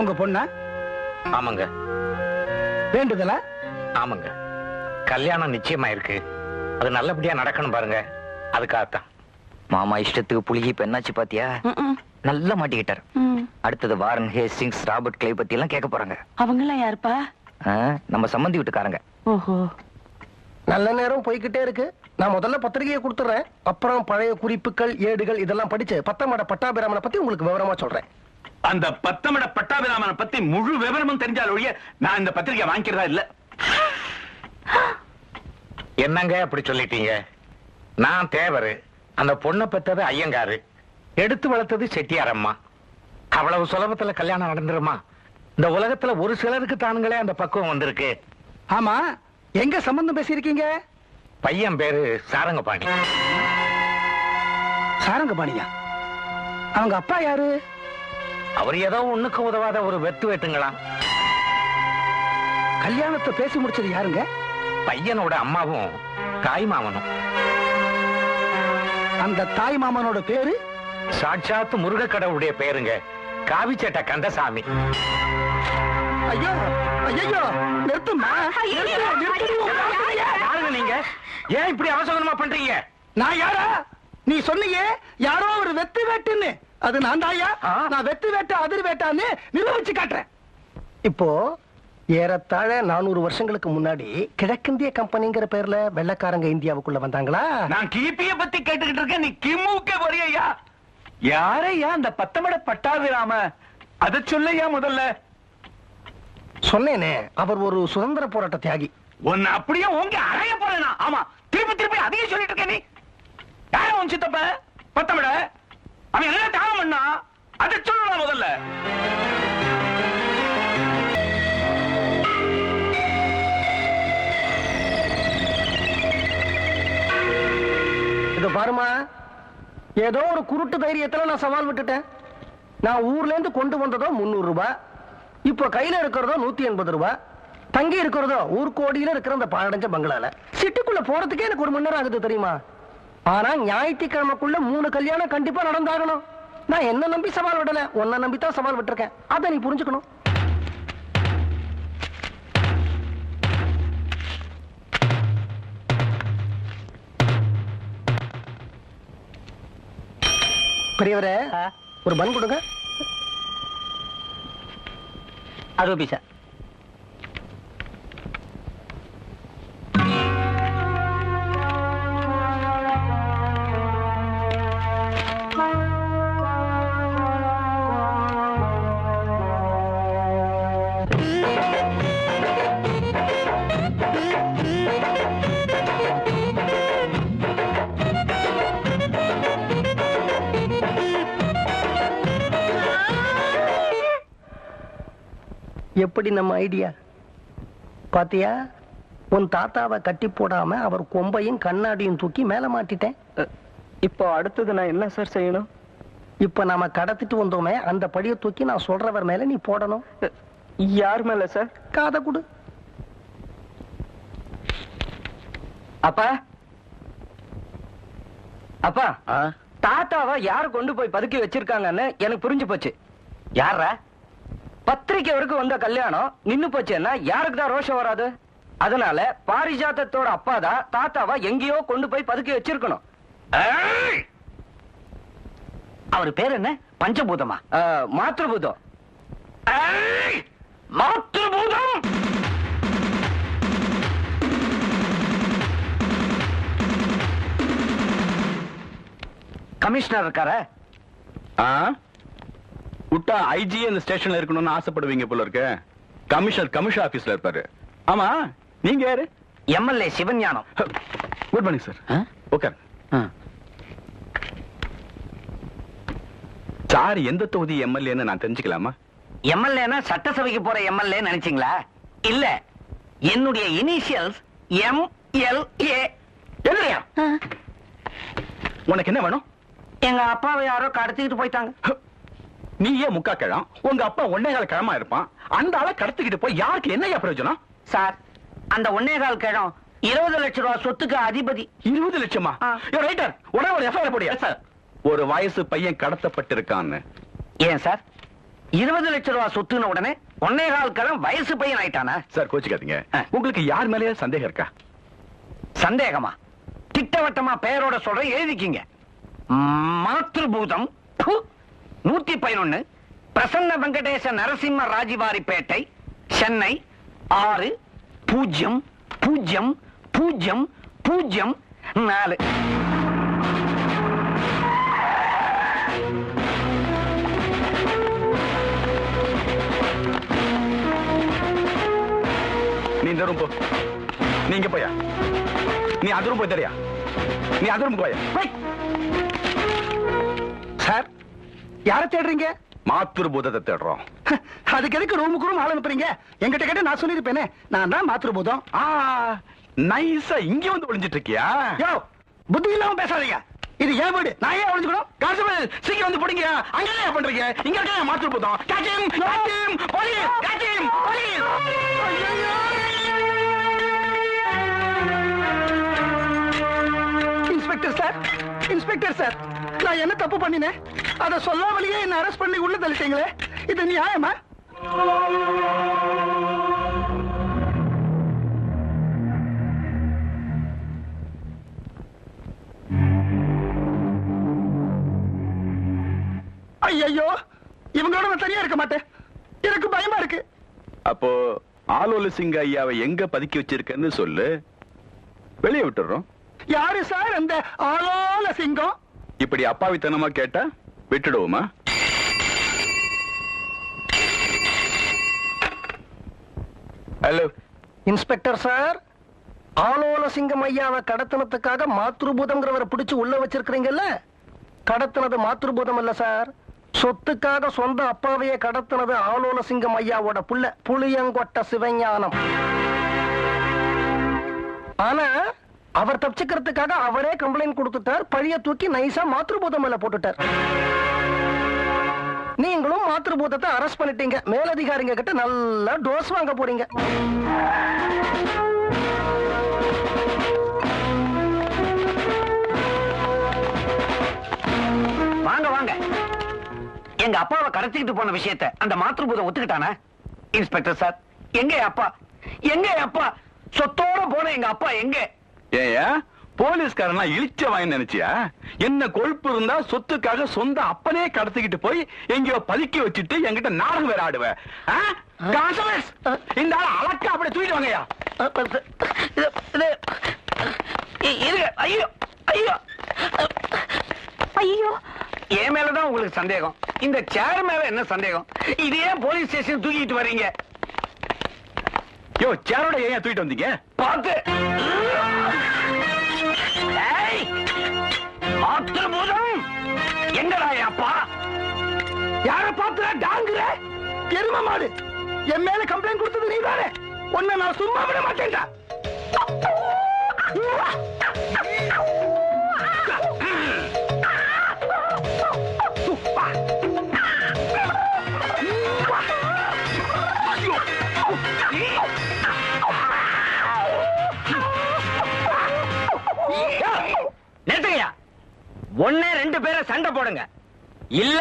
உங்க பொண்ணா? ஆமாங்க. வேண்டுதலா? ஆமாங்க. கல்யாணம் நிச்சயமா இருக்கு அது நல்லபடியா நடக்கணும் பாருங்க. அதுக்காகத்தான். மாமா இஷ்டத்துக்கு புளிகி இப்ப என்னாச்சு பாத்தியா? நல்லா மாட்டிக்கிட்டாரு. அடுத்தது வாரன் ஹேஸ்டிங்ஸ் ராபர்ட் கிளை பத்தி எல்லாம் கேட்க போறாங்க. அவங்களாம் யாருப்பா? ஆ, நம்ம சம்மந்தி வீட்டுக்காரங்க. ஓஹோ. நல்ல நேரம் போய்கிட்டே இருக்கு. நான் முதல்ல பத்திரிகையை கொடுத்துறேன். அப்புறம் பழைய குறிப்புகள் ஏடுகள் இதெல்லாம் படிச்சு பத்தமட பட்டாபிராமனை பத்தி உங்களுக்கு விவரமா சொல்றேன். அந்த பத்தமிட பட்டாபிராமனை பத்தி முழு விவரமும் தெரிஞ்சால் ஒழிய நான் இந்த பத்திரிகை வாங்கிக்கிறதா இல்ல? என்னங்க அப்படி சொல்லிட்டீங்க? நான் தேவரு அந்த பொண்ணை பெத்தது ஐயங்காரு எடுத்து வளர்த்தது செட்டியார் அம்மா அவ்வளவு சுலபத்துல கல்யாணம் நடந்துருமா? இந்த உலகத்துல ஒரு சிலருக்கு தானுங்களே அந்த பக்குவம் வந்திருக்கு. ஆமா எங்க சம்பந்தம் பேசியிருக்கீங்க? பையன் பேரு சாரங்கபாணி. சாரங்கபாணியா? அவங்க அப்பா யாரு? அவர் ஏதோ ஒண்ணுக்கு உதவாத ஒரு வெத்து வெட்டுங்களா கல்யாணத்தை பேசி முடிச்சது யாருங்க? பையனோட அம்மாவும் தாய் மாமனும். அந்த தாய் மாமனோட பேரு? சாட்சாத்து முருக கடவுளுடைய பேருங்க. காவிச்சேட்ட கந்தசாமி. ஐயோ ஐயோ நிறுத்துமா யாருங்க நீங்க? ஏன் இப்படி அவசரமா பண்றீங்க? நான் யாரா? நீ சொன்னியே யாரோ ஒரு வெத்து வேட்டுன்னு. அது நான் தாயா. நான் வெத்து வேட்டை அதிர் வேட்டான்னு நிரூபிச்சு காட்டுறேன். இப்போ ஏறத்தாழ நானூறு வருஷங்களுக்கு முன்னாடி கிழக்கிந்திய கம்பெனிங்கிற பேர்ல வெள்ளக்காரங்க இந்தியாவுக்குள்ள வந்தாங்களா? நான் கிபிய பத்தி கேட்டுக்கிட்டு இருக்கேன் நீ கிமுக்க வரையா யாரையா அந்த பத்தமிட பட்டாபிராம? அத சொல்லையா முதல்ல? சொன்னேனே அவர் ஒரு சுதந்திர போராட்ட தியாகி. உன்னை அப்படியே உங்க அறைய போறேனா? ஆமா திருப்பி திருப்பி அதையே சொல்லிட்டு இருக்க நீ. யார் உன் சித்தப்ப? பத்தமிட அவன் என்ன தியாகம் பண்ணா? அதை சொல்லலாம் முதல்ல. இது பாருமா. ஏதோ ஒரு குருட்டு தைரியத்துல நான் சவால் விட்டுட்டேன். நான் ஊர்ல இருந்து கொண்டு வந்ததோ முந்நூறு ரூபாய் இப்போ கையில இருக்கிறதோ நூத்தி எண்பது ரூபாய் தங்கி இருக்கிறதோ ஊர்கோடியில இருக்கிற அந்த பாழடைஞ்ச பங்களால. சிட்டிக்குள்ள போறதுக்கே எனக்கு ஒரு மணி நேரம் ஆகுது தெரியுமா? ஆனா ஞாயிற்றுக்கிழமைக்குள்ள மூணு கல்யாணம் கண்டிப்பா நடந்தாகணும். நான் என்ன நம்பி சவால் விடல? உன்னை நம்பி தான் சவால் விட்டுருக்கேன். அதை நீ புரிஞ்சுக்கணும். பெரியவரே ஒரு பன் கொடுங்க. அறுபது பைசா எப்படி நம்ம ஐடியா பாத்தியா? உன் தாத்தாவை கட்டி போடாம அவர் கொம்பையும் கண்ணாடியும் தூக்கி மேல மாட்டிட்டேன். இப்போ அடுத்தது நான் என்ன சார் செய்யணும்? இப்ப நாம கடத்திட்டு வந்தோமே அந்த படியை தூக்கி நான் சொல்றவர் மேல நீ போடணும். யார் மேல சார் காதை கொடு. அப்பா. அப்பா தாத்தாவை யாரு கொண்டு போய் பதுக்கி வச்சிருக்காங்கன்னு எனக்கு புரிஞ்சு போச்சு. யாரா பத்திரிக்கை வரைக்கும் வந்த கல்யாணம் நின்னு போச்சுன்னா யாருக்கு தான் ரோஷம் வராது? அதனால பாரிஜாத்தத்தோட அப்பா தான் தாத்தாவை எங்கேயோ கொண்டு போய் பதுக்கி வச்சிருக்கணும்! அவர் பேர் என்ன? பஞ்சபூதமா? மாத்ருபூதம். ஏய்! மாத்ருபூதம்! கமிஷனர் இருக்கார? விட்டா ஐஜி அந்த ஸ்டேஷன்ல இருக்கணும்னு ஆசைப்படுவீங்க போல இருக்கு. கமிஷனர் கமிஷன் ஆபீஸ்ல இருப்பாரு. ஆமா நீங்க யாரு? MLA Sivagnanam. Good morning sir okay sir எந்த தொகுதி எம்எல்ஏன்னு நான் தெரிஞ்சுக்கலாமா? எம்எல்ஏனா சட்டசபைக்கு போற எம்எல்ஏ நினைச்சீங்களா? இல்ல என்னுடைய இனிஷியல்ஸ் எம் எல் ஏ உனக்கு என்ன வேணும்? எங்க அப்பாவை யாரோ கடத்திக்கிட்டு போயிட்டாங்க. நீ ஏன் முக்கா கிழம். உங்க அப்பா ஒன்னே கால கிழமா இருப்பான். அந்த ஆளை கடத்திக்கிட்டு போய் யாருக்கு என்னையா பிரயோஜனம்? சார் அந்த ஒன்னே கால் கிழம் இருபது லட்சம் ரூபாய் சொத்துக்கு அதிபதி. இருபது லட்சமா. ரைட்டர் உடனே ஒரு எஃப்ஐஆர் போடியா சார். ஒரு வயசு பையன் கடத்தப்பட்டிருக்கான்னு. ஏன் சார்? இருபது லட்சம் ரூபாய் சொத்துன உடனே ஒன்னே கால் கடன் வயசு பையன் ஆயிட்டானா? சார் கோச்சிக்காதீங்க. உங்களுக்கு யார் மேலேயே சந்தேகம் இருக்கா? சந்தேகமா? திட்டவட்டமா பெயரோட சொல்றேன் எழுதிக்கிங்க. மாத்ருபூதம் ப்பு, நூத்தி பதினொன்னு பிரசன்ன வெங்கடேச நரசிம்ம ராஜிவாரிப்பேட்டை சென்னை ஆறு பூஜ்யம் பூஜ்யம் பூஜ்யம் பூஜ்யம் நாலு. நீ இந்த ரூம் போ. நீங்க போயா? நீ அந்த ரூம் போய் தெரியா? நீ அந்த ரூம் போயா யாரை தேடுறீங்க? மாத்துரு பூதத்தை தேடுறோம். அதுக்கு எதுக்கு ரூமுக்கு ரூம் ஆள் அனுப்புறீங்க? எங்கிட்ட கேட்ட நான் சொல்லியிருப்பேனே. நான் தான் மாத்திருபோதம் ஆ நைஸா இங்க வந்து ஒளிஞ்சிட்டு இருக்கியா யோ புத்தி இல்லாம பேசாதீங்க. இது ஏன் வீடு? நான் ஏன் ஒழிஞ்சுக்கணும் கான்ஸ்டபிள் சீக்கிரம் வந்து பிடிங்க. அங்க என்ன பண்றீங்க? இங்க இருக்க மாத்துரு பூதம்? Catch him catch him police catch him police inspector sir inspector sir நான் என்ன தப்பு பண்ணினேன்? அதை சொல்லாமலேயே என்ன அரெஸ்ட் பண்ணி உள்ள தள்ளிட்டீங்களே? இது நியாயமா? ஐயோ இவங்களோட நான் தனியா இருக்க மாட்டேன். எனக்கு பயமா இருக்கு. அப்போ ஆலோல சிங்க ஐயாவை எங்க பதுக்கி வச்சிருக்கன்னு சொல்லு. வெளியே விட்டுறோம். யாரு சார் அந்த ஆளோல சிங்கம் இப்படி அப்பாவித்தனமா கேட்டா விட்டுடுவோமா? ஹலோ இன்ஸ்பெக்டர் சார் ஆலோல சிங்கம் ஐயாவை கடத்தினத்துக்காக மாத்ருபூதம்ங்கிறவரை பிடிச்சு உள்ள வச்சிருக்கிறீங்கல்ல? கடத்தினது மாத்ருபூதம் இல்ல சார். சொத்துக்காக சொந்த அப்பாவையே கடத்தினது ஆலோல சிங்கம் ஐயாவோட புள்ள புளியங்கொட்ட சிவஞானம். ஆனா அவர் தப்பிச்சுக்கிறதுக்காக அவரே கம்ப்ளைண்ட் கொடுத்துட்டார். பழிய தூக்கி நைஸா மாத்திருபூதம் மேல போட்டுட்டார். நீங்களும் மாத்திருபூதத்தை அரெஸ்ட் பண்ணிட்டீங்க. மேலதிகாரிங்க கிட்ட நல்லா டோஸ் வாங்க போறீங்க. வாங்க வாங்க. எங்க அப்பாவை கடத்திக்கிட்டு போன விஷயத்தை அந்த மாத்திருபூதம் ஒத்துக்கிட்டானா? இன்ஸ்பெக்டர் சார் எங்க அப்பா? எங்க அப்பா? சொத்தோட போன எங்க அப்பா எங்க? ஏயா போலீஸ்காரனா இழிச்ச வாங்கி நினைச்சியா? என்ன கொழுப்பு இருந்தா சொத்துக்காக சொந்த அப்பனே கடத்திக்கிட்டு போய் எங்கேயோ பதுக்கி வச்சுட்டு என்கிட்ட நாடகம் வேற ஆடுவ. ஆ? கான்ஸ்டபிள்ஸ், இந்த ஆள அலக்கா அப்படியே தூக்கிட்டு வாங்கய்யா. இருங்க. ஐயோ ஐயோ. ஐயோ. என் மேலதான் உங்களுக்கு சந்தேகம். இந்த சேர் மேல என்ன சந்தேகம்? இது ஏன் போலீஸ் ஸ்டேஷன் தூக்கிட்டு வர்றீங்க. யோ சேரோட ஏன் தூக்கிட்டு வந்தீங்க? பார்த்து. ஏய்! ஆத்திரபூதம் எங்கடா என் அப்பா? யார பாத்துற டாங்குற? எரும மாடு. என் மேல கம்ப்ளைண்ட் கொடுத்தது நீ தானே உன்னை நான் சும்மா விட மாட்டேன்டா. ஒன்னே ரெண்டு பேரை சண்டை போடுங்க. இல்ல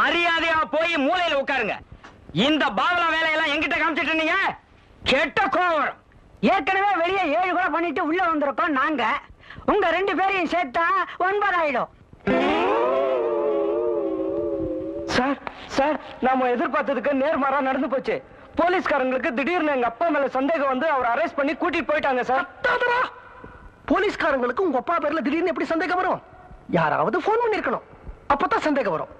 மரியாதையா போய் மூலையில உட்காருங்க. இந்த பாவலா வேலையெல்லாம் எங்கிட்ட காமிச்சிட்டு இருந்தீங்க? கெட்ட கோவம். ஏற்கனவே வெளியே ஏழு கூட பண்ணிட்டு உள்ள வந்திருக்கோம் நாங்க. உங்க ரெண்டு பேரையும் சேர்த்தா ஒன்பதாயிடும். சார் சார் நாம எதிர்பார்த்ததுக்கு நேர்மாறா நடந்து போச்சு. போலீஸ்காரங்களுக்கு திடீர்னு எங்க அப்பா மேல சந்தேகம் வந்து அவர் அரெஸ்ட் பண்ணி கூட்டிட்டு போயிட்டாங்க சார். போலீஸ்காரங்களுக்கு உங்க அப்பா பேர்ல திடீர்னு எப்படி சந்தேகம் வரும்? யாராவது போன் பண்ணிருக்கணும். அப்பதான் சந்தேகம் வரும்.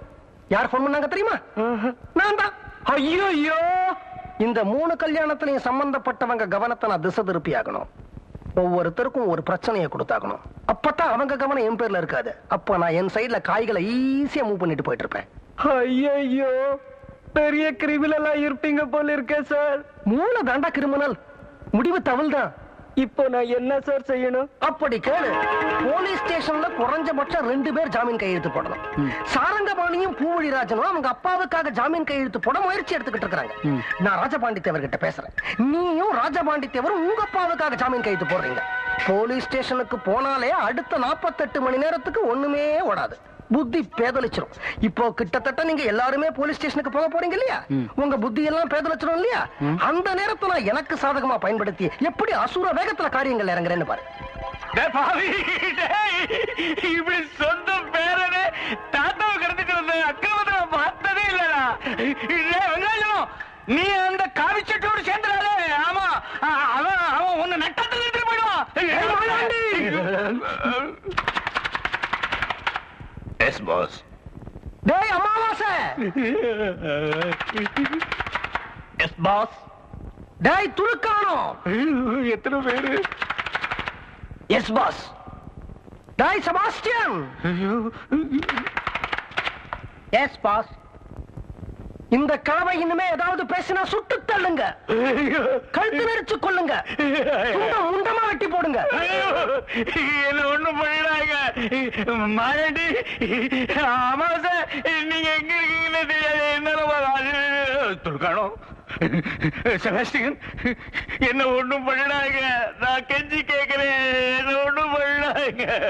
யார் போன் பண்ணாங்க தெரியுமா? நான் தான். ஐயோ ஐயோ இந்த மூணு கல்யாணத்திலையும் சம்பந்தப்பட்டவங்க கவனத்தை நான் திசை திருப்பி ஆகணும். ஒவ்வொருத்தருக்கும் ஒரு பிரச்சனையை கொடுத்தாகணும். அப்பதான் அவங்க கவனம் என் பேர்ல இருக்காது. அப்ப நான் என் சைடுல காய்களை ஈஸியா மூவ் பண்ணிட்டு போயிட்டு இருப்பேன் ஐயோ பெரிய கிரிமினலா இருப்பீங்க போல இருக்கே சார் மூளை தாண்டா கிரிமினல் முடிவு தவள் தான் இப்போ நான் என்ன சார் செய்யணும்? அப்படி கேளு. போலீஸ் ஸ்டேஷன்ல குறைஞ்சபட்சம் ரெண்டு பேர் ஜாமீன் கையெழுத்து போடணும். சாரங்கபாணியும் பூவழிராஜனும் அவங்க அப்பாவுக்காக ஜாமீன் கையெழுத்து போட முயற்சி எடுத்துக்கிட்டு இருக்காங்க நான் ராஜபாண்டி கிட்ட பேசுறேன். நீயும் ராஜபாண்டி தேவரும் உங்க அப்பாவுக்காக ஜாமீன் கையெழுத்து போடுறீங்க. போலீஸ் ஸ்டேஷனுக்கு போனாலே அடுத்த 48 மணி நேரத்துக்கு ஒண்ணுமே ஓடாது. புத்தி பேதலிச்சிரும். இப்போ கிட்டத்தட்ட நீங்க எல்லாருமே போலீஸ் ஸ்டேஷனுக்கு போக போறீங்க இல்லையா? உங்க புத்தி எல்லாம் பேதலிச்சிரும் இல்லையா? அந்த நேரத்துல நான் எனக்கு சாதகமா பயன்படுத்தி எப்படி அசுர வேகத்துல காரியங்கள் இறங்குறேன்னு பாரு. இப்படி சொந்த பேரனே தாத்தாவை கடத்துக்கிறது அக்கிரமத்தை பார்த்ததே இல்லடா. நீ அந்த காவி சட்டோடு சேர்ந்துடாதே. ஆமா அவன் அவன் உன்னை நட்டத்துல எடுத்துட்டு போயிடுவான். எஸ் பாஸ் டேய் அமாவாசை! எஸ் பாஸ் டேய் துருக்கானோ எத்தனை பேரு? எஸ் பாஸ் டேய் செபாஸ்டியன்! எஸ் பாஸ் இந்த கலவை இனிமே ஏதாவது பேசினா சுட்டு தள்ளுங்க கழுத்து நெரிச்சு கொள்ளுங்க முண்டமா வெட்டி போடுங்க. என்ன ஒண்ணு பண்ணிடாங்க மாயாண்டி ஆமா சார் நீங்க எங்க இருக்கீங்கன்னு தெரியாது. என்ன ஒண்ணும் பண்ணாங்க நான் கெஞ்சி கேட்கிறேன் என்ன ஒண்ணும் பண்ணாங்க